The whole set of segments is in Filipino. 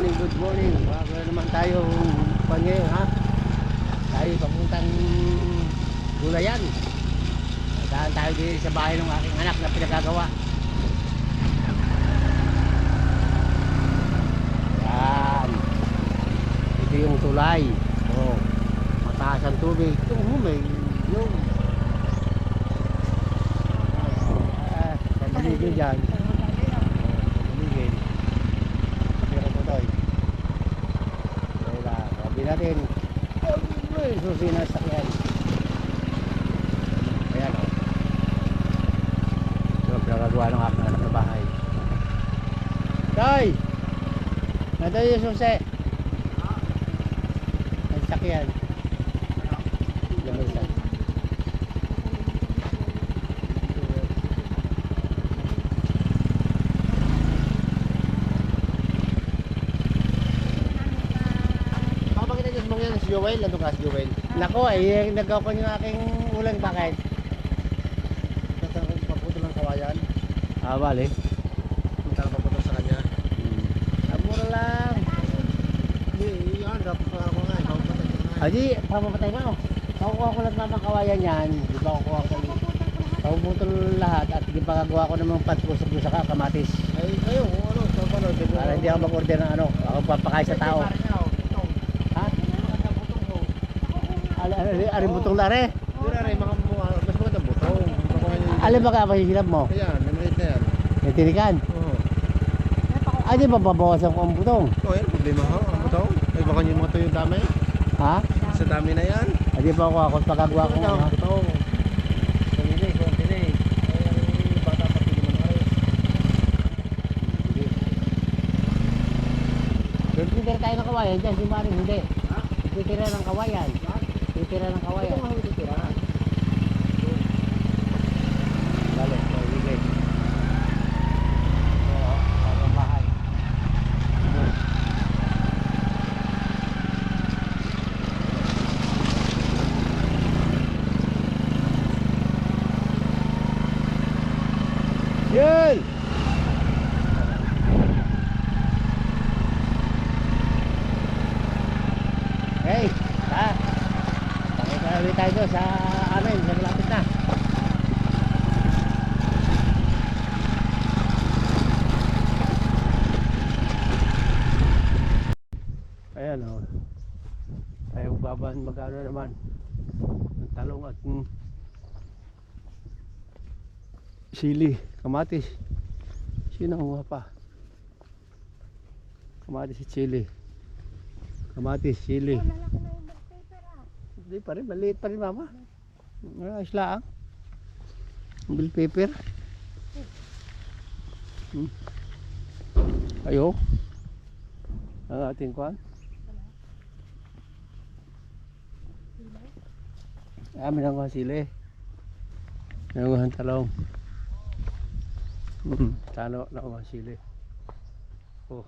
morning, good morning. Bago na naman tayo pa ngayon ha. Tayo papuntang gulayan. Daan tayo din sa bahay ng aking anak na pinagagawa. Yan. Ito yung tulay. Oh. Mataas ang tubig. Yung humay. Yung. Ah, paligid dyan. Paligid. Meron po tayo. Kaya, sabi natin. Susi na sa sakyan. Ayan o. Ito ang pinagagawa ng aking anak na bahay. Tay! Nandun yung susi. Ang sakyan. Si Joel, nandun ka si Joel. Nako, eh, nagawa ko yung aking ulang bakit. Paputo ng kawayan. Ah, bali. Punta na paputo sa kanya. Ah, mura lang. Hindi, yan. Dapat pa ako nga. Ikaw pa tayo nga. Adi, pamapatay mo. Nakukuha ko lang naman kawayan yan. Di ba kukuha ko Pabutol lahat at di pa gagawa ko namang patpusok doon sa kamatis. Ay, kayo, ano, sa pano, di ba? Para hindi ako mag-order ng ano. Ako papakain sa tao. Ha? Ali, ali butong lare. Na rin, mga mga, mas maganda butong. Baka may- Ali ba ka mahisilap mo? Ayan, may maliit na yan. May tirikan. Oo. Ah, di ba babawasan ko ang butong? Oh, yan, problema ho, ang butong. Ay, baka yung mga tuyo dami. Ha? Sa dami na yan. Ah, di ba ako ako pagkagawa ko. Ito, ano? butong. Pumili, pumili. Ay, ang bata pa pili mo na rin. Titira tayo ng kawayan dyan, si Maring hindi. Titira ng kawayan. Titira ng kawayan. nga hindi tira. Bale, sige. Oo, bagong bahay. Yun! Hey, ha? Pakita ulit tayo doon sa amin, sa malapit na. Ayan o. Tayo baban magkano naman. Ang talong at mm, sili, kamatis. Sino ang pa? Kamatis at sili. Kamatis, sili. Hindi pa rin, maliit pa rin mama. Ayos lang. Bill paper. Hmm. Ayo. Ang ating kwan. Amin ang kwan sili. Ang kwan talong. Hmm, tano na sili. Oh.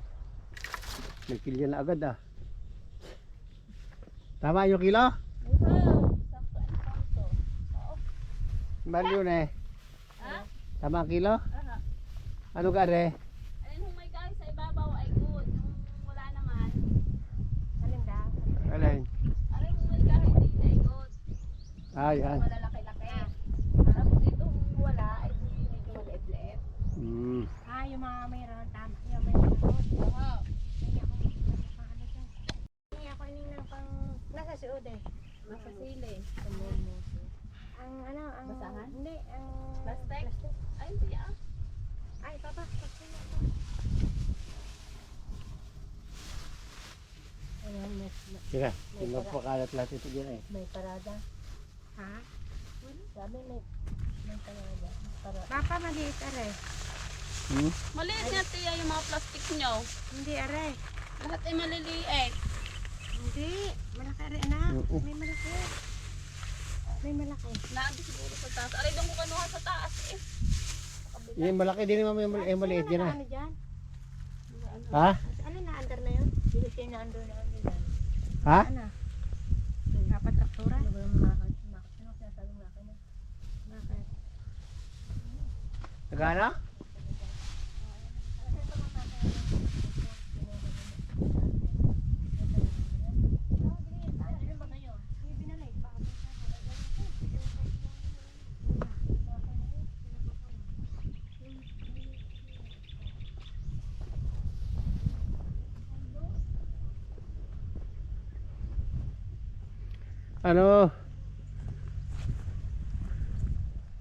Nagkilya na agad ah. Tama yung kilo? Mali yun eh. Tama ang kilo? Ano ka re? Alin humay guys sa ibabaw ay good. Yung wala naman. Alin da? Alin? Alin humay ka hindi ay good. Ah, yan. Malalaki-laki. Tapos itong wala ay medyo maliit-liit. Hmm. Ah, yung mga mayroon tama. Yung mayroon road. Oo. Hindi ako ano dyan. Hindi ako nang pang nasa Uday. Nasa sili. Ang ano, ang Basahan? Hindi, ang Plastic? plastic. Ay, hindi ah. Ay, papa, plastic na to. Ayan, may, may, lahat ito dyan eh. may parada. Sabi may may parada. Para. Papa, maliit are. Hmm? Maliit nga tiya yung mga plastic nyo. Hindi are. Lahat ay maliliit. Hindi, malaki are na. Oo. May malaki. May malaki. Naandi siguro sa taas. Aray doon ko kanuha sa taas eh. Yung malaki din naman yung mali- yung maliit yan ah. Ano dyan? Ha? Ano na under na yun? Hindi siya na under na na. Ha? Ano? Nagana? Ano?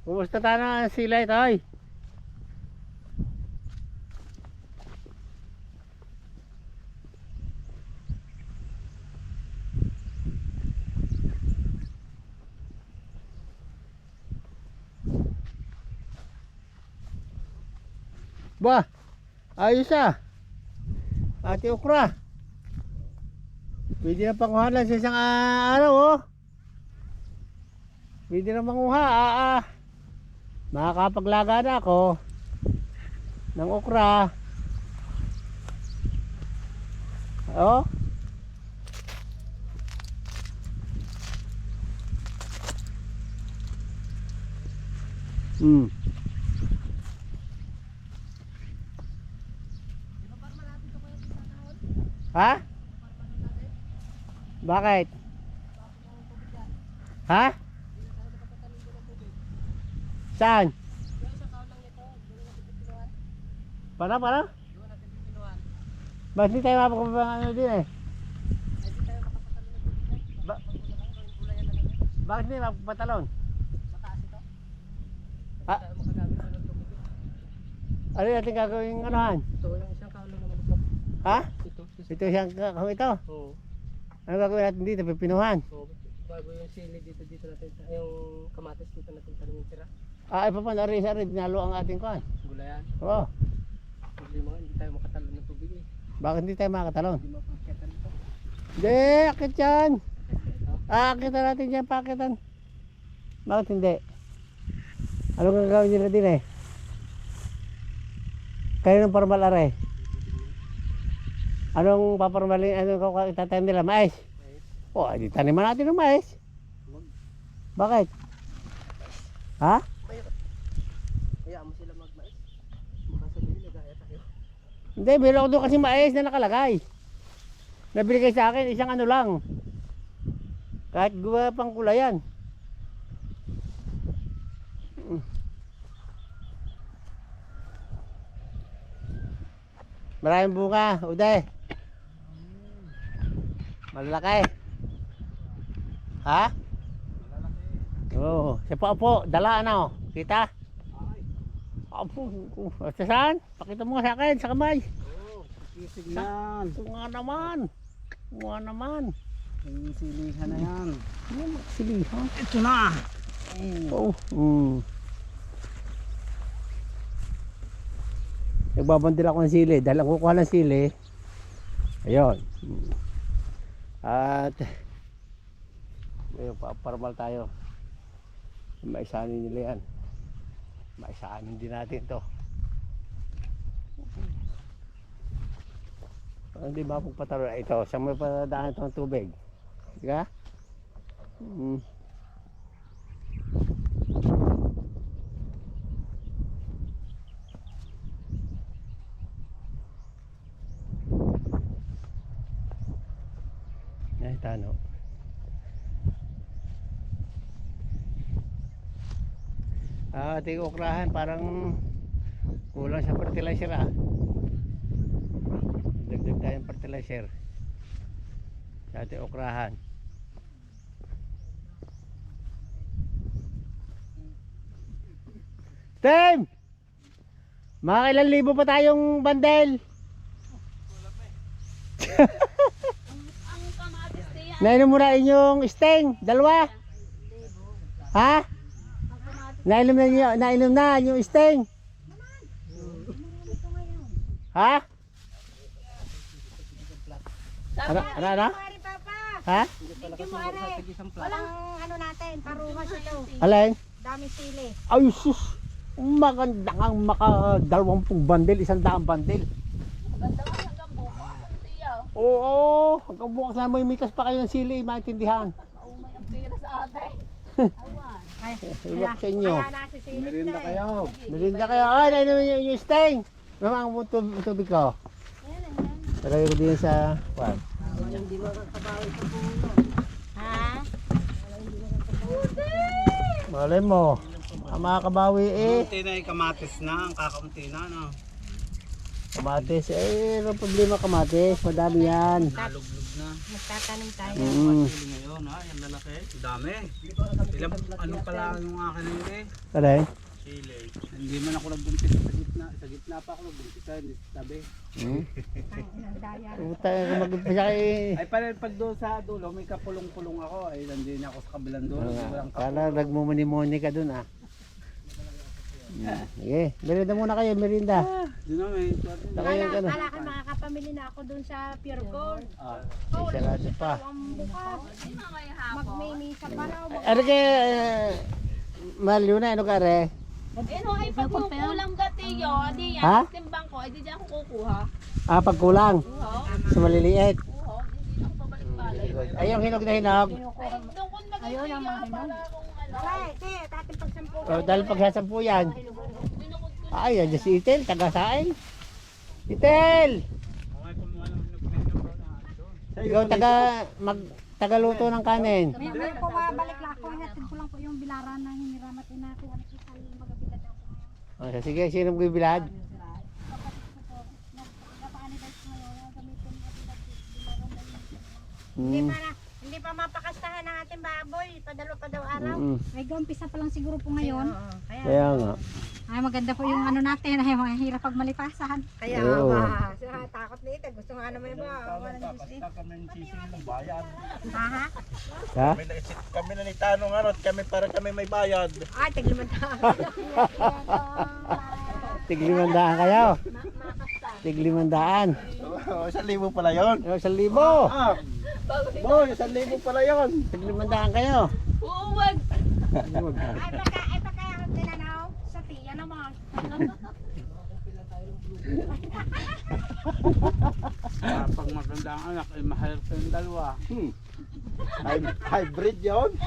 Kumusta ta na silay tay? Ba, ayos ah. Ate Okra. Pwede na panguhalan sa isang ah, araw oh. Pwede na manguha. Ah, ah. Makakapaglaga na ako ng okra. Oh. Hmm. Ha? Bakit? Ha? Saan? Para, para? Ba't hindi tayo mapagpapang ano din eh? Ba bakit hindi mapapatalon? Ha? Ano yung ating gagawin anuhan? Ito yung isang kaulong ito. Ha? Ito. Ito siyang kung ito. Oo. Ano gagawin natin dito? Pipinuhan. Oo. Bago yung sili dito dito natin yung kamatis dito natin tanamin sira. Ah, rin sa rin, nalo ang ating kuhan. Gulayan. Oo. Problema hindi tayo makatalo ng tubig eh. Bakit hindi tayo makatalon? Hindi mapakita nito. Hindi, akit yan. Ah, akitan natin dyan, pakitan. Bakit hindi? Ano gagawin nila din eh? Kayo ng formal are. Anong paparmalin, anong itatanim nila? Mais? O, oh, di taniman natin ng mais. Bakit? Ha? Kaya mo sila magmais. Baka sabihin nagaya tayo. Hindi, meron ako doon kasi mais na nakalagay. Nabili kayo sa akin, isang ano lang. Kahit gawa pang kulayan. Maraming bunga, uday. Malalaki. Ha? Oo, siya po po, dala ano, kita? Apo, sa saan? Pakita mo sa akin, sa kamay. Oo. Sisignan. Ito nga naman. Ito nga naman. Yung silihan na yan. Ano magsilihan? Ito na. Oo. Mm. Nagbabandil ako ng sili. Dahil ang kukuha ng sili. Ayun. At ayun, paparmal tayo. Maisanin nila yan. Maisanin din natin to. Hindi ba pagpataro ito? Saan mo padaan itong tubig? Di ka? Mm. Ay, tano. Ah, ating okrahan parang kulang sa fertilizer ah. Dagdag tayong fertilizer. Sa ating okrahan. Tim! Mga ilang libo pa tayong bandel? Nainom mo na inyong sting? Dalawa? Ha? Nainom na niyo, nainom na yung sting? Ha? Ano, ano, ano? Ha? video mo are. Walang ano natin, paruhas ito. Alay? Dami sili. Ay, sus! Maganda nga maka dalawampung bandel, isang daang bandel. maganda nga hanggang bukas. Oo, hanggang bukas na may mikas pa kayo ng sili, maintindihan. Oh, may pira sa atin. Ay, Iwak sa inyo. Merinda kayo. Nalinda kayo. Ay, nainom niyo yung sting. Mama, ang tubig, tubig ko. Lagay ko din sa... Kwan. Ha? Malay mo. Ang mga kabawi eh. Kaunti na yung kamatis na. Ang kakaunti na. No? Kamatis, eh, ano problema kamatis? Madami yan. Nalublog na. Magtatanim tayo. Mm. Sili ngayon ha, yung lalaki. Dami. Ilang, ano pala yung akin na yun eh? Aray? Sili. Hindi man ako nagbuntis sa gitna. Sa gitna pa ako nagbuntis sa hindi sa tabi. Hmm? Ang inang daya. Puta, mag-umpisa kay... Ay pala pag doon sa dulo, may kapulong-pulong ako. Ay nandiyan ako sa kabilang dulo. Walang kapulong. Kala nagmumuni-muni ka dun ah. Hmm. Sige, merinda muna kayo, merinda. Doon na may Kala, yung ano. kala ka makakapamili na ako dun sa Pure Gold. Ah, Oh, sarado pa. Hindi. Magmimisa pa raw. Ano kaya, uh, mahal yun na, ano ka re? Eh no, ay pag kukulang gatiyo, di yan, Ha? timbang ko, ay di dyan ako kukuha. Ah, pagkulang. Sa maliliit. uho, di na ako pabalik-balik. Ay, yung hinog na hinog. Ay, doon ko hinog. para kung Oh, dahil pagsasampu yan. Ay, yan si Itel. Itel! hinog-hinog na doon. Ikaw taga, mag, tagaluto ng kanin. May, may po balik lang ako. Hatid ko lang po yung bilaran na hiniramat na natin. Ano si Sal, magabilad ako ngayon. Oh, sige, sino mo na yun. Hindi Hmm. Hindi pa mapakastahan ng ating baboy. Padalo pa daw araw. Mm. May gumpisa pa lang siguro po ngayon. kaya, Kaya nga. ay maganda po yung ano natin. Ay mga hirap pag malipasan. Kaya ba, takot na ito. Gusto nga naman ba? Walang gusto. kami ng bayad. Ha? Ha? Kami na kami na ni Tanong ano, kami para kami may bayad. Ay, tagliman Tiglimandaan kayo. Tiglimandaan. Oh, isang libo pala yon. Oh, isang libo. Ah, boy, isang libo pala yon. Tiglimandaan kayo. Oo, wag. Ay, baka, ay, baka yung tinanaw sa tiya naman. Ah, pag maganda ang anak, ay mahal pa yung dalawa. hybrid yon.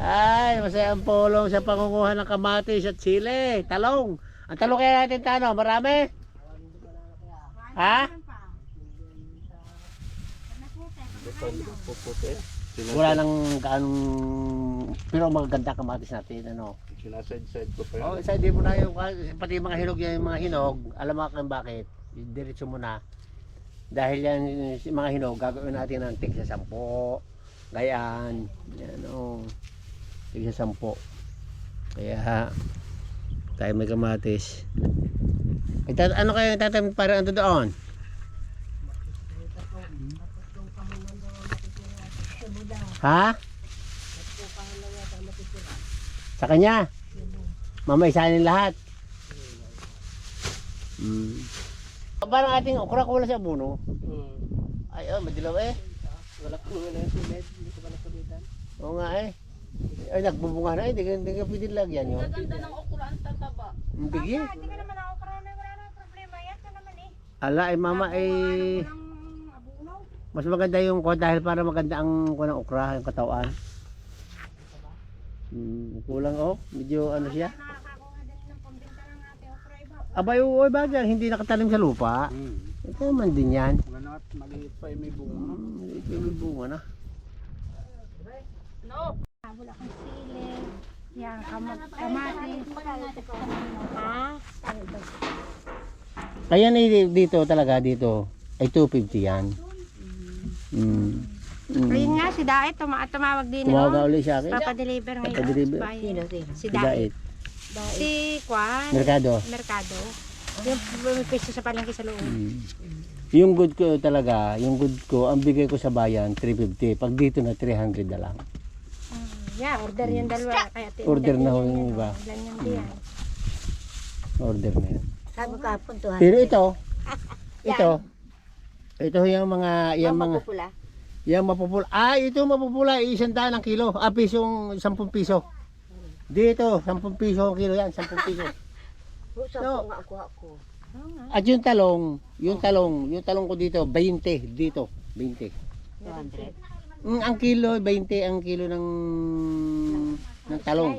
Ay, masaya ang pulong sa pangunguha ng kamatis at sili. Talong. Ang talong kaya natin tano, marami? Ha? Puputi. Wala nang kaanong pero magaganda kamatis natin ano. Sinaside-side ko pa Oh, di mo na yung pati yung mga hinog yan, yung mga hinog, alam mo kung bakit? Diretso mo na. Dahil yan yung mga hinog, gagawin natin ng tig sa sampo. Gayaan. Yan oh. Tig sa sampo. Kaya tayo may kamatis. Ita, ano kayo tatamin para ano doon? Ha? Sa kanya? Mama, isanin lahat. Hmm. Parang ating okra ko wala sa buno. Ay, oh, madilaw eh. Wala ko wala yung sulit. Hindi ko pa nasulitan. Oo nga eh. Ay, nagbubunga na eh. Hindi ka, hindi ka pwede lagyan yun. Gaganda ng okra ang tataba. Hindi eh. Hindi ka naman ako karami. Wala nang problema. Yan ka naman eh. Ala, eh mama eh. Mas maganda yung ko dahil para maganda ang ko ng okra, yung katawan. Hmm, kulang oh. Medyo ano siya. Abay, uy, bagay. Hindi nakatanim sa lupa. Hmm. Ito naman din yan. Wala na maliit pa yung may bunga. Hmm, ito yung bunga na. No. Wala kang sili. Yan, kamot, kamatis. Ha? Kaya na dito talaga dito ay 250 yan. Mm. Mm. Ayun nga, si Daet, tuma tumawag din. Tumawag no? na ulit sa akin. Papadeliver ngayon. Papadeliver. Sino, sino? Si Dait. Daet. Si Kwan. Merkado. Merkado. Yung may pwesto sa palengke sa loob. Mm. Yung good ko talaga, yung good ko, ang bigay ko sa bayan 350. Pag dito na 300 na lang. Yeah, order yung dalawa. Kaya tin- Order na ho yan, yung iba. oh. Ganyan din yan. Order na yan. Sabi ko hapon to. Pero ito, ito, ito yung mga, yung mga, Pula. yung mapupula. Ah, ito mapupula, isang daan ang kilo. Ah, pisong, 10 piso. Dito, 10 piso ang kilo yan, 10 piso. Usap No. nga ako ako. At yung talong, yung talong, yung talong ko dito, 20 dito, 20. 200. Mm, ang kilo, 20 ang kilo ng ng talong.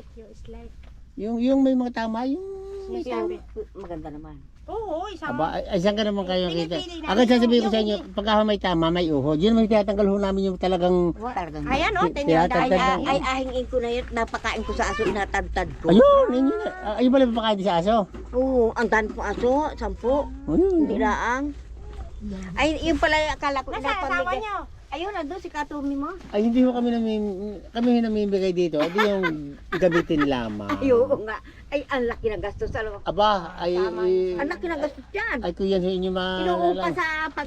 Yung yung may mga tama, yung may tama. maganda naman. Oo, isang... Aba, ay, ay, saan ka naman kayo kita? Pinipili namin Agad sasabihin ko sa inyo, pagka may tama, may uho. Diyan naman tinatanggal ho namin yung talagang... Talagang. Ayan o, Ti- tinyo tiyatagtag dahil. lang. Ay, ahingin ko na yun. Napakain ko sa aso. Inatad-tad ko. Ayun, ayun, yun. Ah, Ayun pala papakain sa aso. Oo, ang dami kong aso. Sampu. Ayun. Hindi laang. Ay, yun pala yung akala ko Nasaan asawa niyo? Ayun, nandun si Katumi mo. Ay, hindi ho kami namim... Kami namimigay dito. Hindi yung gamitin lamang. Ay, oo nga. Ay, ang laki na gastos. Alam mo, Aba, ay... ang laki na gastos yan. Ay, yan ho inyo Inuumpa maalala. sa pag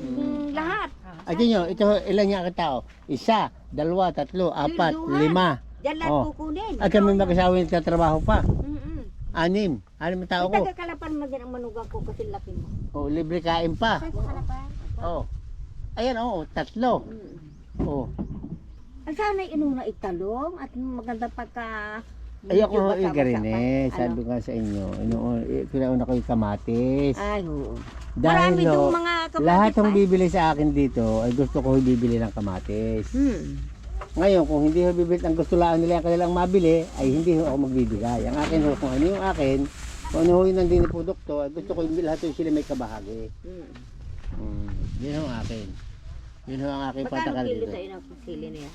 lahat. Ay, nyo, ito ilan niya ang tao? Isa, dalawa, tatlo, apat, Luhan. lima. Diyan lahat Oh. kukunin. Ay, kami mag-asawa yung tatrabaho pa. Mm-mm. Anim. Anim ang tao ko. taga-kalapan mo din ang manugang ko kasi laki mo. Oh, libre kain pa. Oh. Ayan, oo, tatlo. Mm. Oh. Ang sana inuna italong at maganda pagka... Ay, ako eh. pa. Sabi ko nga sa inyo, inoon, kinauna ko yung kamatis. Ay, oo. Dahil Marami dong mga kamatis lahat ng bibili sa akin dito, ay gusto ko bibili ng kamatis. Hmm. Ngayon, kung hindi ho bibili, ang gusto lang nila ang kanilang mabili, ay hindi ho ako magbibigay. Ang akin ho, kung ano yung akin, kung ano ho yung nandun yung produkto, ay gusto ko yung lahat yung sila may kabahagi. Hmm. Mm, yun ang akin. Yun ho ang aking Magkano patakal kilo dito. sa ina sili niya?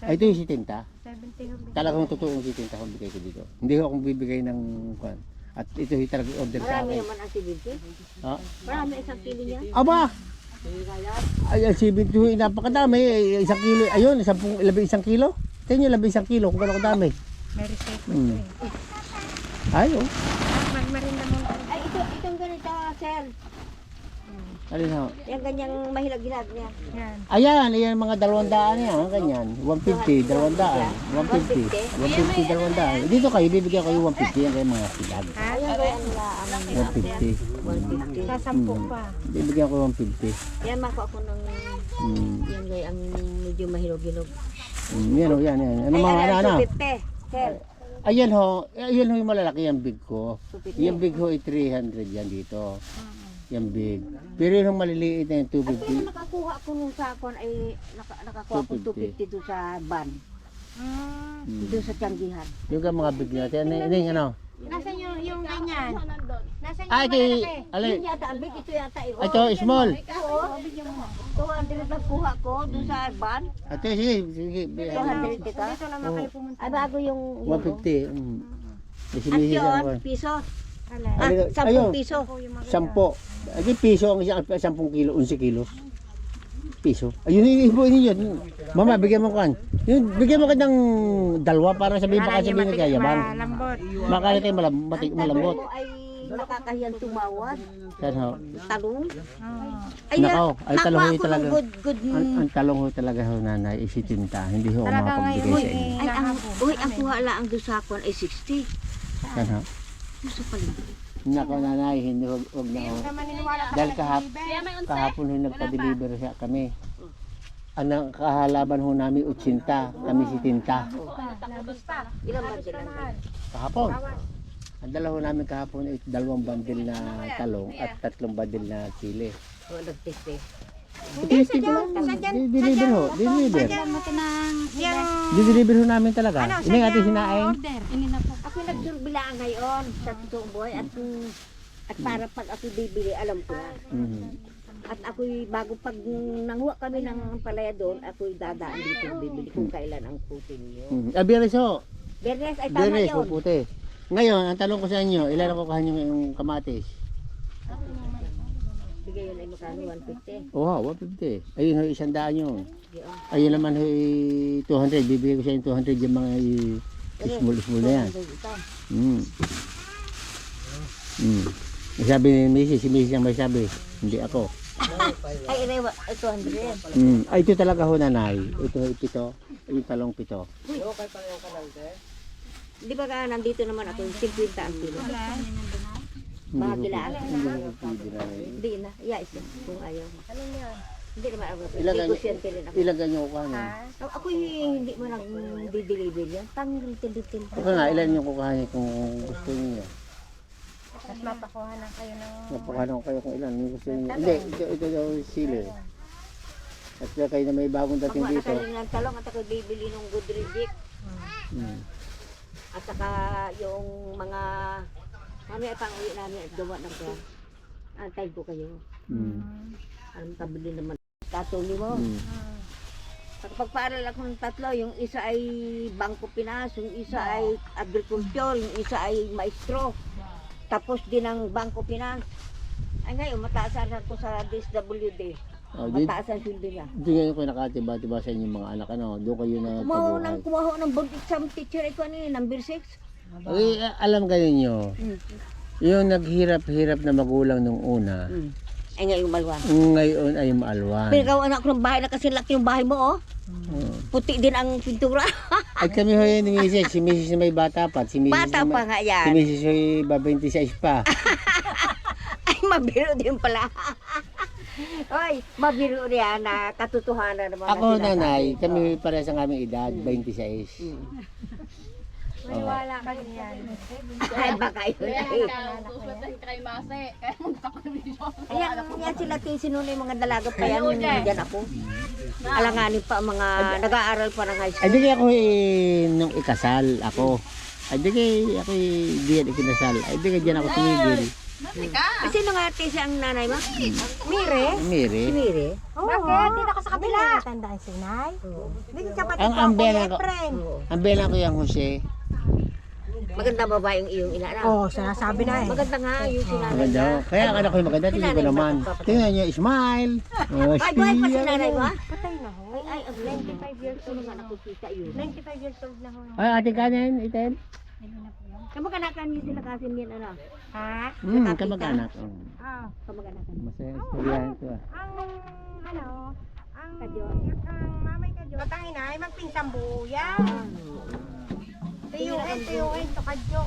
Ay, ito yung sitinta. 70 hubig. Talagang totoong sitinta kung bigay ko dito. Hindi ho akong bibigay ng kwan. At ito yung talagang order sa Marami akin. naman ang sibilti. Ha? Marami isang kilo niya. Aba! Ay, ang sibit ko, napakadami. Ay, Isang kilo. Ayun, isang, labi isang kilo. Tingnan nyo, labi isang kilo kung gano'ng kadami. May receipt. Hmm. Ay, oh. Magmarinda mo. Ay, ito, itong ganito, sir. Alin ho? Yung ganyang mahilag-hilag niya. Yan. Ayan, ayan mga dalawang daan yan, ganyan. 150, dalawang daan. 150, 150, dalawang daan. Dito kayo, bibigyan ko yung 150, yan kayo mga silag. Ha? Ang 150. 150. Sasampu Hmm. pa. Bibigyan ko 150. Yan, mako ako ng... Hmm. Yan, gaya ang medyo mahilog-hilog. Hmm, yan o, yan, yan. Ano mga, ano, ano? 250. Sir, Ayan ho, ayan ho yung malalaki, yung big ko. 250. Yung big ho ay 300 yan dito. Yung big. Pero yung maliliit na yung yung 250. nakakuha ko nung sakon ay naka, nakakuha ko 250. 250 doon sa van. Hmm. Doon sa Tianggihan. Yung ka mga big natin. Ano, ano, yung ano? Nasaan yung, yung ganyan? Nasaan Ah, yung ito, malalaki? Yun alin? yata ang big, ito yata. eh. Ito, small. Oo. 200 na kuha ko doon sa van. Ito, sige, sige. 200 kita. Dito naman kayo pumunta. Ay bago yung... yung 150. Mm. At Isimisi yun, sa ko. piso. Ah. 10 piso. Sampo. Adi piso ang isang 10 kilo, 11 kilos. Piso. Ayun yung ibo ninyo. Mama, bigyan mo kan. Yun, bigyan mo ka ng dalawa para sabihin baka sabihin ng kayabang. Malambot. Baka kayo malam, matik, malambot. Ay nakakahiyang tumawad. Yan ho. Talong. Oo. Ay, Nakaw, ay nakuha talong ko yun ng talaga. Good, good. Ang, ang talong ho talaga ho nanay, isitinta. Hindi ho ako Talaga makapagbigay ngayon sa inyo. eh. Ay, ang, uy, ang kuha lang ang dusakon ay 60. Yan ho. Gusto pala. Nako nanay, hindi huwag, huwag na. Huwag Dahil sa kahap, kahapon ho nagpa-deliver siya kami. Ang kahalaban ho namin 80, kami si Tinta. Labis pa. Ilan ba sila? Kahapon. Ang dala ho namin kahapon ay dalawang bandil na talong at tatlong bandil na sili. O, nagteste. Testing ko lang. Di- Deliver ho. Deliver. Yung Di-deliver ho namin talaga. ano, Ini nga sa sinaing. order. Ini na po. Ako nagsurbilaan ngayon sa totoong buhay at mm, at para pag ako bibili, alam ko na. Mhm. At ako'y bago pag nanguha kami ng palaya doon, ako'y dadaan dito bibili kung kailan ang putin niyo. Mhm. Ah, Biyernes ho. Bernes ay tama Biyernes yun. puti. Ngayon, ang tanong ko sa inyo, ilan ang kukuha nyo yung kamatis? Bigay yun ay magkano, 150. Oh, 150. Ayun ho, isang daan yun. Ayun naman ho, eh, 200. Bibigay ko sa inyo 200 yung mga small-small na yan. Ito. Mm. Mm. Sabi ni Mrs. Si Mrs. ang may sabi. Hindi ako. Ay, ay, 200. Mm. Ay, ito talaga ho nanay. Ito ho, pito. Yung talong pito. Di ba ka nandito naman ako, 50 ang kilo. Hindi Mga ho- gilaan. Hindi na, iya isa, kung ayaw. Ano yan? Hindi naman ako. Ilagay- ako. Ilagan nyo kukuha nyo. Oh, ako hindi mo nang di-deliver yan. Pang-litil-litil. Ito nga, ilan yung kukuha nyo kung gusto niyo. At mapakuha na kayo ng... Napakuha ko kayo kung ilan yung gusto niyo. Hindi, ito, ito daw sili. At saka kayo na may bagong Ako dating na dito. kayo ng talong at ako bibili ng good reject. Mm. At saka yung mga mamaya pang uwi namin at gawa ng kaya. Antayin ko kayo. Mm. Alam kabili naman. Katuli mo. Mm. Pagpaaral ako ng tatlo, yung isa ay Bangko Pinas, yung isa ay Agriculture, yung isa ay Maestro. Tapos din ang Bangko Pinas. Ay ngayon, mataasan ko sa DSWD. Oh, di, Mataas ang sweldo niya. di ngayon kayo nakatiba-tiba sa inyong mga anak, ano? Doon kayo na Kumaho ng kumaho ng board exam teacher ito ano yun, number 6. Eh, alam ka ninyo, Mm. yung naghirap-hirap na magulang nung una, Mm. Ay ngayon malwan. ngayon ay maalwan. Pinagawa na ako ng bahay na kasi laki yung bahay mo oh. Oh. Puti din ang pintura. At kami ho yun ni Mrs. Si Mrs. na may bata pa. Si Mrs. Bata na pa may- nga Si yan. Mrs. ay ba 26 pa. Ay, mabiro din pala. Oy, mabiro riyan na katotohanan naman. Ako sinasabi. nanay, kami parehas ang aming edad, 26. Mm. Maniwala ka niyan. Ay, baka yun Kaya ay. ikaw, tusutan kay Mase. Kaya magtakabidyo. Ayan, yan sila tinsin nun yung mga dalaga pa yan. Yung dyan ako. Alanganin pa ang mga nag-aaral pa ng high Ay school. di kaya ako eh, nung ikasal ako. Ay di kaya ako eh, di yan ikinasal. Ay di kaya dyan ako tumigil. Teka. Sino nga ate si ang nanay mo? Mire? Si Miri. Mire? Bakit? Dito ka sa kabila. Hindi natandaan si Nay. Hindi ka pati Ang ko, ambela Kuya ko. Ang bela ko yung Jose. Maganda babae yung iyong ina na. Oo, sinasabi na eh. Maganda nga yung sinanay Maganda na. Kaya ang anak ko yung maganda, tingin ko naman. Tingnan niyo, smile. Oh, Ay, buhay pa si siya. nanay mo? Patay na ho. Ay, ay, ang 95 years old nga nakukita yun. 95 years old na ho. Ay, ate kanin, iten. Kamag-anakan niyo sila kasi niyan ano? Ha? Hmm, kamag-anak. Oh. Ah, Kamag-anakan. Masaya istoryahan ito ah. ang ano, ang Kadyo. ang mamay ka Diyos. Ang ina ay magpinsang buo yan. Tiyuin, tiyuin, to kadyo.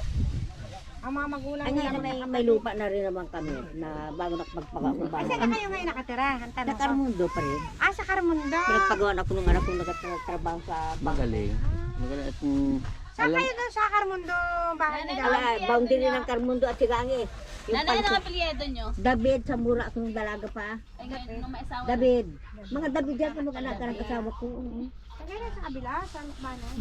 Ang mga magulang Ay, ngayon may, may lupa na rin naman kami na bago Ay, nakapagpakakumbay. saan na kayo ngayon nakatira? Ang tanong ko. Pa rin. Ah, sa Carmundo. Pinagpagawa ako ng anak kong nagtatrabaho sa. Magaling. Magaling at mm, Saan kayo doon sa Carmundo? Bakit nila? Ala, boundary ng Carmundo at Sigangi. Yung Nanay panso- ng apelyedo nyo. David sa mura akong dalaga pa. Ay, ngayon, nung may asawa na. David. Mga David yan, kamag-anak ka ng kasama ko. Sa kayo sa kabila? Sa Lukbanan?